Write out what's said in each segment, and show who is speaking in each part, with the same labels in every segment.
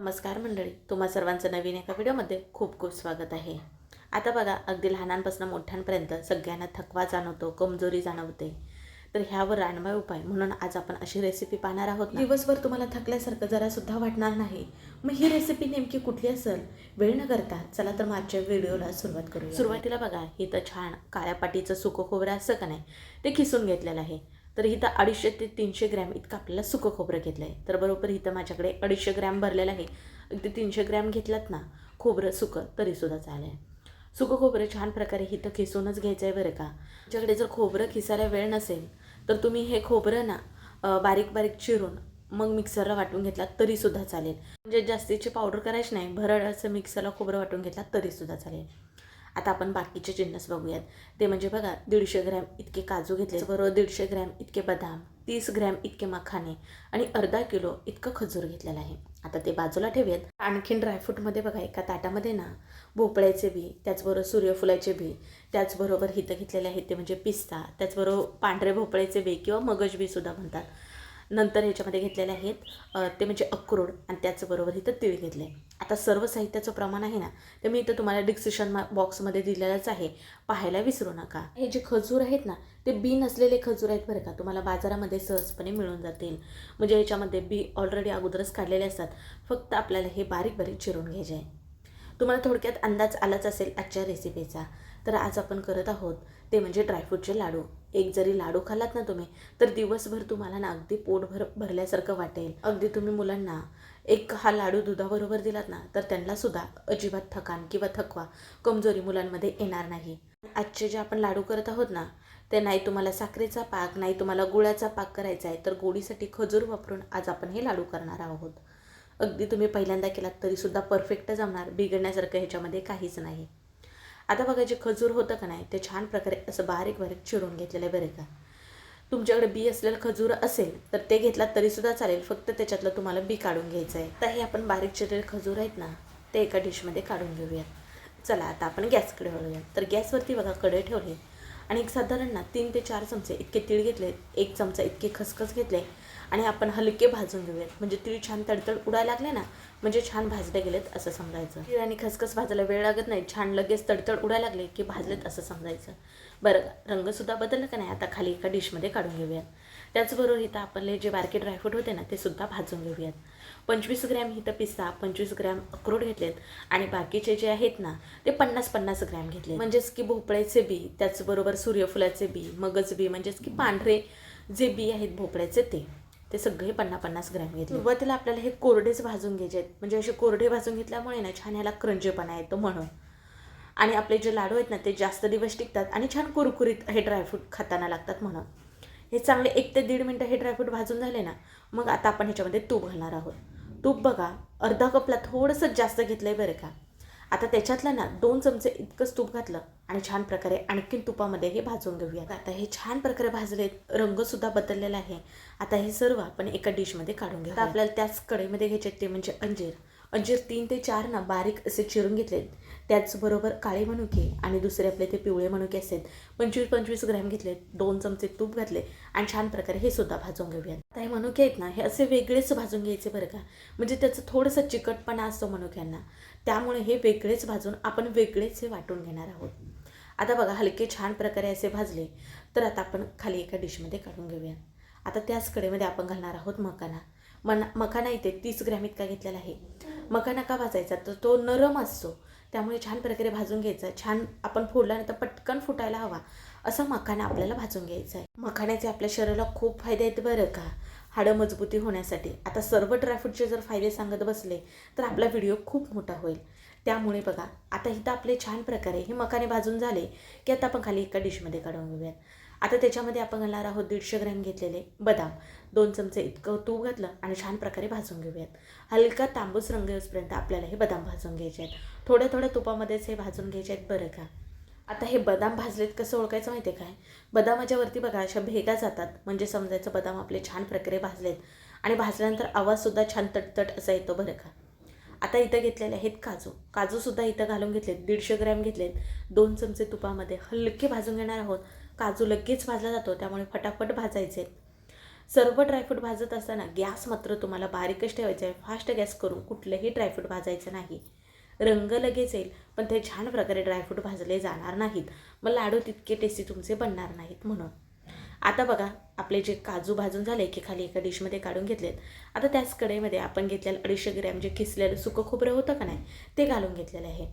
Speaker 1: नमस्कार मंडळी तुम्हा सर्वांचं नवीन एका व्हिडिओमध्ये खूप खूप स्वागत आहे. आता बघा अगदी लहानांपासून मोठ्यांपर्यंत सगळ्यांना थकवा जाणवतो कमजोरी जाणवते. तर ह्यावर रानबाई उपाय म्हणून आज आपण अशी रेसिपी पाहणार आहोत. दिवसभर तुम्हाला थकल्यासारखं जरासुद्धा वाटणार नाही. मग ही रेसिपी नेमकी कुठली असेल? वेळ न करता चला तर मग आजच्या व्हिडिओला सुरुवात करू सुरुवातीला बघा इथं छान काळ्या पाटीचं सुकं खोबरं असं का नाही? ते खिसून घेतलेलं आहे. तर इथं अडीचशे ते तीनशे ग्रॅम इतकं आपल्याला सुकं खोबरं घेतलं आहे तर बरोबर इथं माझ्याकडे अडीचशे ग्रॅम भरलेलं आहे. अगदी तीनशे ग्रॅम घेतलात ना खोबरं सुकं तरीसुद्धा चालेल. सुकं खोबरं छान प्रकारे इथं खिसूनच घ्यायचं आहे बरं का. तुमच्याकडे जर खोबरं खिसायला वेळ नसेल तर तुम्ही हे खोबरं ना बारीक बारीक चिरून मग मिक्सरला वाटून घेतला तरीसुद्धा चालेल. म्हणजे जास्तीची पावडर करायची नाही भरड असं मिक्सरला खोबरं वाटून घेतला तरीसुद्धा चालेल. आता आपण बाकीचे जिन्नस बघूयात. ते म्हणजे बघा दीडशे ग्रॅम इतके काजू घेतले बरोबर दीडशे ग्रॅम इतके बदाम तीस ग्रॅम इतके मखाने आणि अर्धा किलो इतकं खजूर घेतलेलं आहे. आता ते बाजूला ठेवूयात. आणखीन ड्रायफ्रूटमध्ये बघा एका ताटामध्ये ना भोपळ्याचे बी त्याचबरोबर सूर्यफुलाचे बी त्याचबरोबर हिथं घेतलेले आहेत ते म्हणजे पिस्ता त्याचबरोबर पांढरे भोपळ्याचे बी किंवा मगज बी सुद्धा म्हणतात. नंतर ह्याच्यामध्ये घेतलेले आहेत ते म्हणजे अक्रोड आणि त्याचबरोबर इथं तीळ घेतले आता सर्व साहित्याचं प्रमाण आहे ना ते मी इथं तुम्हाला डिस्क्रिप्शन बॉक्समध्ये दिलेलंच आहे. पाहायला विसरू नका. हे जे खजूर आहेत ना ते बी नसलेले खजूर आहेत बरं का तुम्हाला बाजारामध्ये सहजपणे मिळून जातील. म्हणजे याच्यामध्ये बी ऑलरेडी अगोदरच काढलेले असतात फक्त आपल्याला हे बारीक बारीक चिरून घ्यायचे आहे. तुम्हाला थोडक्यात अंदाज आलाच असेल आजच्या रेसिपीचा तर आज आपण करत आहोत ते म्हणजे ड्रायफ्रूटचे लाडू. एक जरी लाडू खालात ना तुम्ही तर दिवसभर तुम्हाला ना अगदी पोटभर भरल्यासारखं वाटेल. अगदी तुम्ही मुलांना एक हा लाडू दुधाबरोबर दिलात ना तर त्यांनासुद्धा अजिबात थकान किंवा थकवा कमजोरी मुलांमध्ये येणार नाही. आजचे जे आपण लाडू करत आहोत ना ते नाही तुम्हाला साखरेचा पाक नाही तुम्हाला गुळाचा पाक करायचा आहे तर गोडीसाठी खजूर वापरून आज आपण हे लाडू करणार आहोत. अगदी तुम्ही पहिल्यांदा केलात तरीसुद्धा परफेक्ट जमणार बिघडण्यासारखं ह्याच्यामध्ये काहीच नाही. आता बघा जे खजूर होतं का नाही ते छान प्रकारे असं बारीक बारीक चिरून घेतलेलं आहे बरं का. तुमच्याकडे बी असलेलं खजूर असेल तर ते घेतलात तरीसुद्धा चालेल फक्त त्याच्यातलं तुम्हाला बी काढून घ्यायचं आहे. तर हे आपण बारीक चिरलेले खजूर आहेत ना ते एका डिशमध्ये काढून घेऊयात. चला आता आपण गॅसकडे वळूया तर गॅसवरती बघा कडे ठेवले. आणि एक साधारण ना तीन ते चार चमचे इतके तीळ घेतले एक चमचा इतके खसखस घेतले आणि आपण हलके भाजून घेऊयात. म्हणजे तीळ छान तडतड उडायला लागले ना म्हणजे छान भाजले गेलेत असं समजायचं. तीळ आणि खसखस भाजायला वेळ लागत नाही छान लगेच तडतड उडायला लागले की भाजलेत असं समजायचं. बरं रंगसुद्धा बदललं का नाही? आता खाली एका डिशमध्ये काढून घेऊयात. त्याचबरोबर इथं आपले जे बारके ड्रायफ्रूट होते ना ते सुद्धा भाजून घेऊयात. पंचवीस ग्रॅम इथं पिस्ता पंचवीस ग्रॅम अक्रोड घेतलेत आणि बाकीचे जे आहेत ना ते पन्नास पन्नास ग्रॅम घेतले म्हणजेच की भोपळ्याचे बी त्याचबरोबर सूर्यफुलाचे बी मगज बी म्हणजेच की पांढरे जे बी आहेत भोपळ्याचे ते. ते सगळे पन्नास पन्नास ग्रॅम घेतले. सुरुवातीला आपल्याला हे कोरडेच भाजून घ्यायचे आहेत. म्हणजे असे कोरडे भाजून घेतल्यामुळे ना छान ह्याला क्रंचेपणा येतो म्हणून. आणि आपले जे लाडू आहेत ना ते जास्त दिवस टिकतात आणि छान कुरकुरीत हे ड्रायफ्रूट खाताना लागतात म्हणून. हे चांगले एक ते दीड मिनटं हे ड्रायफ्रूट भाजून झाले ना मग आता आपण ह्याच्यामध्ये तूप घालणार आहोत. तूप बघा अर्धा कपला थोडंसं जास्त घेतलं आहे बरं का. आता त्याच्यातलं ना दोन चमचे इतकंच तूप घातलं आणि छान प्रकारे आणखीन तुपामध्ये हे भाजून घेऊया. आता हे छान प्रकारे भाजले रंगसुद्धा बदललेला आहे. आता हे सर्व आपण एका डिशमध्ये काढून घेऊ. आता आपल्याला त्याच कढईमध्ये घ्यायचे ते म्हणजे अंजीर. अंजीर तीन ते चार ना बारीक असे चिरून घेतलेत त्याचबरोबर काळे मनुके आणि दुसरे आपले ते पिवळे मनुके असतात पंचवीस पंचवीस ग्रॅम घेतले दोन चमचे तूप घातले आणि छान प्रकारे हे सुद्धा भाजून घेऊयात आता हे मनुके आहेत ना हे असे वेगळेच भाजून घ्यायचे बरं का. म्हणजे त्याचं थोडंसं चिकटपणा असतो मनुक्यांना. त्यामुळे हे वेगळेच भाजून आपण वेगळेच हे वाटून घेणार आहोत. आता बघा हलके छान प्रकारे असे भाजले तर आता आपण खाली एका डिशमध्ये काढून घेऊयात आता त्याच कडेमध्ये आपण घालणार आहोत मकाना मना मखाना इथे तीस ग्रॅम इतका घेतलेला आहे. मखाना का भाजायचा? तर तो नरम असतो. त्यामुळे छान प्रकारे भाजून घ्यायचा. छान आपण फोडल्यानंतर पटकन फुटायला हवा. असा मखाना आपल्याला भाजून घ्यायचा आहे. मखाण्याचे आपल्या शरीराला खूप फायदे आहेत बरं का. हाडं मजबूती होण्यासाठी. आता सर्व ड्रायफ्रूटचे जर फायदे सांगत बसले तर आपला व्हिडिओ खूप मोठा होईल. त्यामुळे बघा आता इथं आपले छान प्रकारे हे मकाने भाजून झाले की आता आपण खाली एका डिशमध्ये काढून घेऊयात. आता त्याच्यामध्ये आपण घालणार आहोत दीडशे ग्रॅम घेतलेले बदाम. दोन चमचे इतकं तूप घातलं आणि छान प्रकारे भाजून घेऊयात. हलका तांबूस रंग येऊसपर्यंत आपल्याला हे बदाम भाजून घ्यायचे आहेत. थोड्या थोड्या तुपामध्येच हे भाजून घ्यायचे आहेत. बरं का? आता हे बदाम भाजलेत कसं ओळखायचं माहिती आहे काय? बदामाच्या वरती बघा अशा भेगा जातात. म्हणजे समजायचं बदाम आपले छान प्रकारे भाजलेत. आणि भाजल्यानंतर आवाजसुद्धा छान तटतट असा येतो बरं का. आता इथं घेतलेले आहेत काजू. काजूसुद्धा इथं घालून घेतलेत. दीडशे ग्रॅम घेतलेत. दोन चमचे तुपामध्ये हलके भाजून घेणार आहोत. काजू लगेच भाजला जातो. त्यामुळे फटाफट भाजायचे. सर्व ड्रायफ्रूट भाजत असताना गॅस मात्र तुम्हाला बारीकच ठेवायचा आहे. फास्ट गॅस करून कुठलंही ड्रायफ्रूट भाजायचं नाही. रंग लगेच येईल. पण ते छान प्रकारे ड्रायफ्रूट भाजले जाणार नाहीत. मग लाडू तितके टेस्टी तुमचे बनणार नाहीत म्हणून. आता बघा आपले जे काजू भाजून झाले की खाली एका डिशमध्ये काढून घेतलेत. आता त्याच कढईमध्ये आपण घेतलेलं अडीचशे ग्रॅम जे किसलेलं सुकं खोबरं होतं का नाही ते घालून घेतलेलं आहे.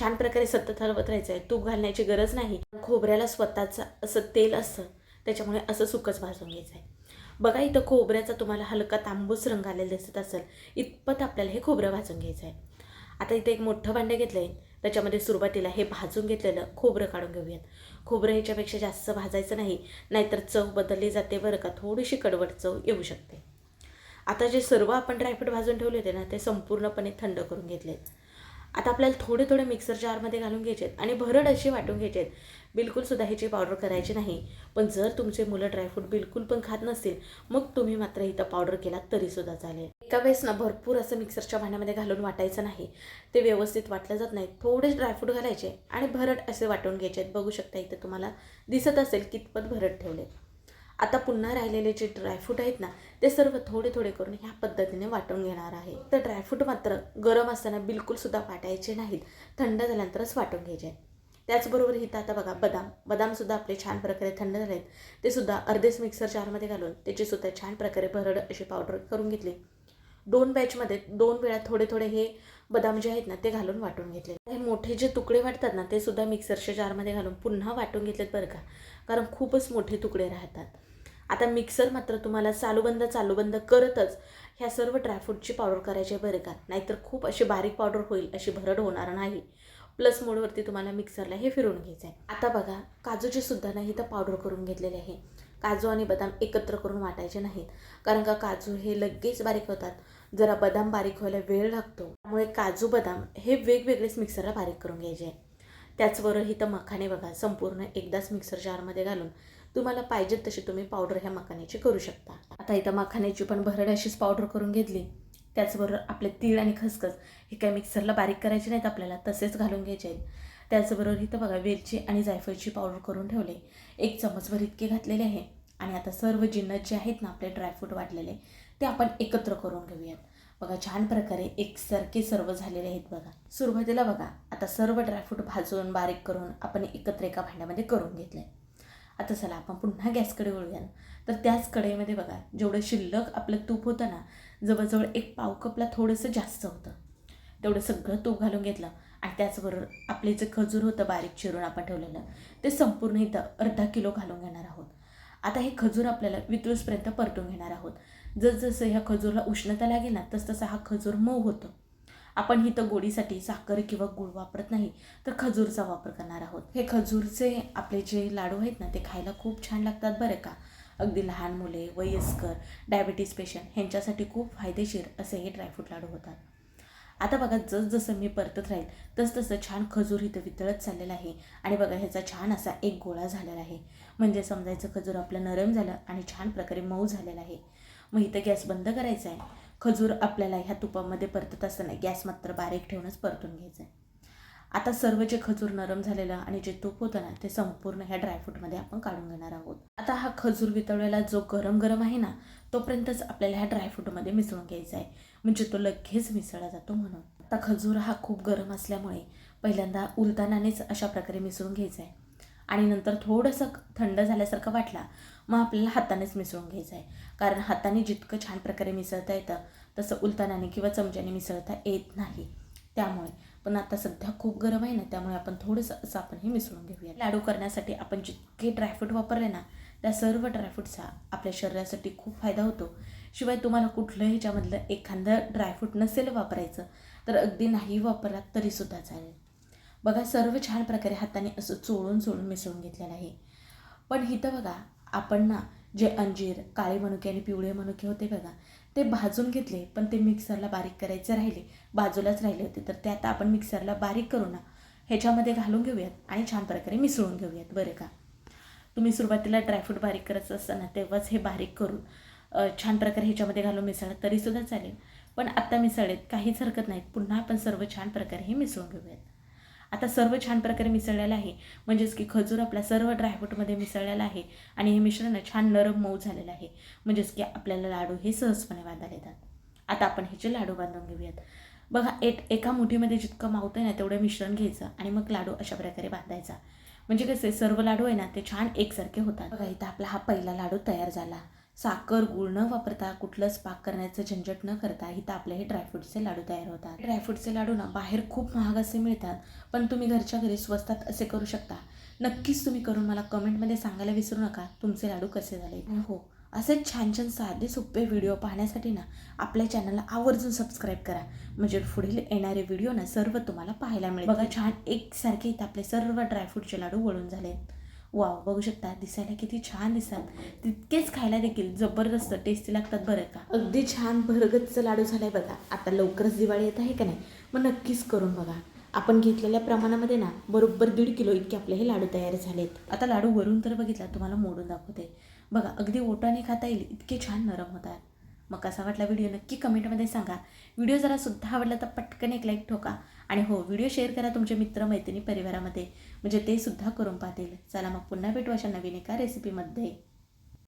Speaker 1: छान प्रकारे सतत हलवत राहायचं आहे तूप घालण्याची गरज नाही. खोबऱ्याला स्वतःचं असं तेल असतं. त्याच्यामुळे असं सुकंच भाजून घ्यायचं आहे बघा इथं खोबऱ्याचा तुम्हाला हलका तांबूस रंग आलेला दिसत असेल. इतपत आपल्याला हे खोबरं भाजून घ्यायचं आहे आता इथे एक मोठं भांडं घेतलं आहे त्याच्यामध्ये सुरुवातीला हे भाजून घेतलेलं खोबरं काढून घेऊयात. खोबरं ह्याच्यापेक्षा जास्त भाजायचं नाही नाहीतर चव बदलली जाते बरं का. थोडीशी कडवट चव येऊ शकते. आता जे सर्व आपण ड्रायफ्रूट भाजून ठेवले होते ना ते संपूर्णपणे थंड करून घेतले आहेत आता आपल्याला थोडे थोडे मिक्सर जारमध्ये घालून घ्यायचे आहेत आणि भरड असे वाटून घ्यायचे आहेत बिलकुलसुद्धा ह्याची पावडर करायची नाही. पण जर तुमचे मुलं ड्रायफ्रूट बिलकुल पण खात नसतील मग तुम्ही मात्र इथं पावडर केला तरीसुद्धा चालेल. एका वेळेस ना भरपूर असं मिक्सरच्या भांड्यामध्ये घालून वाटायचं नाही. ते व्यवस्थित वाटलं जात नाही. थोडेच ड्रायफ्रूट घालायचे आणि भरड असे वाटून घ्यायचे आहेत बघू शकता इथं तुम्हाला दिसत असेल कितपत भरड ठेवले आता पुन्हा राहिलेले जे ड्रायफ्रूट आहेत ना ते सर्व थोडे थोडे करून ह्या पद्धतीने वाटून घेणार आहे. तर ड्रायफ्रूट मात्र गरम असताना बिलकुलसुद्धा वाटायचे नाहीत. थंड झाल्यानंतरच वाटून घ्यायचे. त्याचबरोबर इथं आता बघा बदाम. बदामसुद्धा आपले छान प्रकारे थंड झाले आहेत ते सुद्धा अर्धेच मिक्सर जारमध्ये घालून त्याचीसुद्धा छान प्रकारे भरड अशी पावडर करून घेतली. दोन बॅचमध्ये दोन वेळा थोडे थोडे हे बदाम जे आहेत ना ते घालून वाटून घेतले हे मोठे जे तुकडे वाटतात ना ते सुद्धा मिक्सरच्या जारमध्ये घालून पुन्हा वाटून घेतलेत बरं का. कारण खूपच मोठे तुकडे राहतात. आता मिक्सर मात्र तुम्हाला चालूबंद चालूबंद करतच ह्या सर्व ड्रायफ्रूटची पावडर करायची बरं का. नाहीतर खूप अशी बारीक पावडर होईल अशी भरड होणार नाही. प्लस मोडवरती तुम्हाला मिक्सरला हे फिरून घ्यायचं आहे आता बघा काजूची सुद्धा नाही तर पावडर करून घेतलेले आहे. काजू आणि बदाम एकत्र करून वाटायचे नाहीत. कारण का काजू हे लगेच बारीक होतात. जरा बदाम बारीक व्हायला वेळ लागतो. त्यामुळे काजू बदाम हे वेगवेगळेच मिक्सरला बारीक करून घ्यायचे. त्याचबरोबर इथं मखाने बघा संपूर्ण एकदाच मिक्सर जारमध्ये घालून तुम्हाला पाहिजेत तशी तुम्ही पावडर ह्या मखाण्याची करू शकता. आता इथं मखाण्याची पण भरड अशीच पावडर करून घेतली. त्याचबरोबर आपले तीळ आणि खसखस हे काही मिक्सरला बारीक करायचे नाहीत आपल्याला तसेच घालून घ्यायचे आहेत. त्याचबरोबर इथं बघा वेलची आणि जायफळची पावडर करून ठेवले. एक चमचभर इतके घातलेले आहे. आणि आता सर्व जिन्नस जे आहेत ना आपले ड्रायफ्रूट वाटलेले ते आपण एकत्र करून घेऊयात. बघा छान प्रकारे एकसारखे सर्व झालेले आहेत बघा. सुरुवातीला बघा आता सर्व ड्रायफ्रूट भाजून बारीक करून आपण एकत्र एका भांड्यामध्ये करून घेतलं. आहे आता चला आपण पुन्हा गॅसकडे वळूया तर त्याच कढईमध्ये बघा जेवढं शिल्लक आपलं तूप होतं ना जवळजवळ एक पाव कपला थोडंसं जास्त होतं. तेवढं सगळं तूप घालून घेतलं आणि त्याचबरोबर आपले जे खजूर होतं बारीक चिरून आपण ठेवलेलं ते संपूर्ण इथं अर्धा किलो घालून घेणार आहोत. आता हे खजूर आपल्याला वितळूसपर्यंत परतून घेणार आहोत. जसजसं ह्या खजूरला उष्णता लागेल ना तसतसा हा खजूर मऊ होतो. आपण इथं गोडीसाठी साखर किंवा गूळ वापरत नाही तर खजूरचा वापर करणार आहोत. हे खजूरचे आपले जे लाडू आहेत ना ते खायला खूप छान लागतात बरं का. अगदी लहान मुले वयस्कर डायबिटीस पेशंट ह्यांच्यासाठी खूप फायदेशीर असे हे ड्रायफ्रूट लाडू होतात. आता बघा जसजसं मी परतत राहील तसतसं छान खजूर इथं वितळत चाललेलं आहे. आणि बघा ह्याचा छान असा एक गोळा झालेला आहे. म्हणजे समजायचं खजूर आपलं नरम झालं आणि छान प्रकारे मऊ झालेला आहे. मग इथं गॅस बंद करायचा आहे खजूर आपल्याला ह्या तुपामध्ये परतत असताना गॅस मात्र बारीक ठेवूनच परतून घ्यायचं आहे आता सर्व जे खजूर नरम झालेलं आणि जे तूप होतं ना ते संपूर्ण ह्या ड्रायफ्रूटमध्ये आपण काढून घेणार आहोत. आता हा खजूर वितळलेला जो गरम गरम आहे ना तोपर्यंतच आपल्याला ह्या ड्रायफ्रूटमध्ये मिसळून घ्यायचा आहे. म्हणजे तो लगेच मिसळला जातो म्हणून. आता खजूर हा खूप गरम असल्यामुळे पहिल्यांदा उलतानानेच अशा प्रकारे मिसळून घ्यायचा आहे. आणि नंतर थोडंसं थंड झाल्यासारखं वाटला मग आपल्याला हातानेच मिसळून घ्यायचं आहे. कारण हाताने जितकं छान प्रकारे मिसळता येतं तसं उलतानाने किंवा चमच्याने मिसळता येत नाही. त्यामुळे पण आता सध्या खूप गरम आहे ना त्यामुळे आपण थोडंसं असं आपण हे मिसळून घेऊया. लाडू करण्यासाठी आपण जितके ड्रायफ्रूट वापरले ना त्या सर्व ड्रायफ्रूटचा आपल्या शरीरासाठी खूप फायदा होतो. शिवाय तुम्हाला कुठलं ह्याच्यामधलं एखादं ड्रायफ्रूट नसेल वापरायचं तर अगदी नाही वापरला तरीसुद्धा चालेल. बघा सर्व छान प्रकारे हाताने असं चोळून चोळून मिसळून घेतलेलं आहे. पण इथं बघा आपण ना जे अंजीर काळे मनुके आणि पिवळे मनुके होते बघा ते भाजून घेतले पण ते मिक्सरला बारीक करायचे राहिले बाजूलाच राहिले होते. तर ते आता आपण मिक्सरला बारीक करू ना ह्याच्यामध्ये घालून घेऊयात आणि छान प्रकारे मिसळून घेऊयात बरं का? तुम्ही सुरुवातीला ड्रायफ्रूट बारीक करायचं असताना तेव्हाच हे बारीक करून छान प्रकारे ह्याच्यामध्ये घालून मिसळलं तरीसुद्धा चालेल. पण आत्ता मिसळेत काहीच हरकत नाहीत. पुन्हा आपण सर्व छान प्रकारे हे मिसळून घेऊयात. आता सर्व छान प्रकारे मिसळलेलं आहे. म्हणजेच की खजूर आपला सर्व ड्रायफ्रूटमध्ये मिसळलेला आहे आणि हे मिश्रण छान नरम मऊ झालेलं आहे. म्हणजेच की आपल्याला लाडू हे सहजपणे बांधायला येतात. आता आपण ह्याचे लाडू बांधून घेऊयात. बघा एक एका मुठीमध्ये जितकं मावतं आहे ना तेवढं मिश्रण घ्यायचं आणि मग लाडू अशा प्रकारे बांधायचा. म्हणजे कसे सर्व लाडू आहे ना ते छान एकसारखे होतात. बघा इथं आपला हा पहिला लाडू तयार झाला. साखर गुळ न वापरता कुठलंच पाक करण्याचं झंझट न करता इथं आपले हे ड्रायफ्रूटचे लाडू तयार होतात. ड्रायफ्रूटचे लाडू ना बाहेर खूप महाग असे मिळतात पण तुम्ही घरच्या घरी स्वस्तात असे करू शकता. नक्कीच तुम्ही करून मला कमेंटमध्ये सांगायला विसरू नका तुमचे लाडू कसे झाले? हो असेच छान छान साधे सोपे व्हिडिओ पाहण्यासाठी ना आपल्या चॅनलला आवर्जून सबस्क्राईब करा. म्हणजे पुढील येणारे व्हिडिओ ना सर्व तुम्हाला पाहायला मिळेल बघा छान एकसारखे इथं आपले सर्व ड्रायफ्रूटचे लाडू वळून झाले वाव बघू शकता दिसायला किती छान दिसतात. तितकेच खायला देखील जबरदस्त टेस्टी लागतात बरं का? अगदी छान भरगतचं लाडू झालाय बघा. आता लवकरच दिवाळी येत आहे का नाही? मग नक्कीच करून बघा. आपण घेतलेल्या प्रमाणामध्ये ना बरोबर दीड किलो इतके आपले हे लाडू तयार झालेत. आता लाडू वरून तर बघितला तुम्हाला मोडून दाखवते. बघा अगदी ओटाने खाता येईल इतके छान नरम होतात. मग कसा वाटला व्हिडिओ नक्की कमेंटमध्ये सांगा. व्हिडिओ जरा सुद्धा आवडला तर पटकन एक लाईक ठोका. आणि हो व्हिडिओ शेअर करा तुमच्या मित्र मैत्रिणी परिवारामध्ये. म्हणजे ते सुद्धा करून पाहतील. चला मग पुन्हा भेटू अशा नवीन एका रेसिपीमध्ये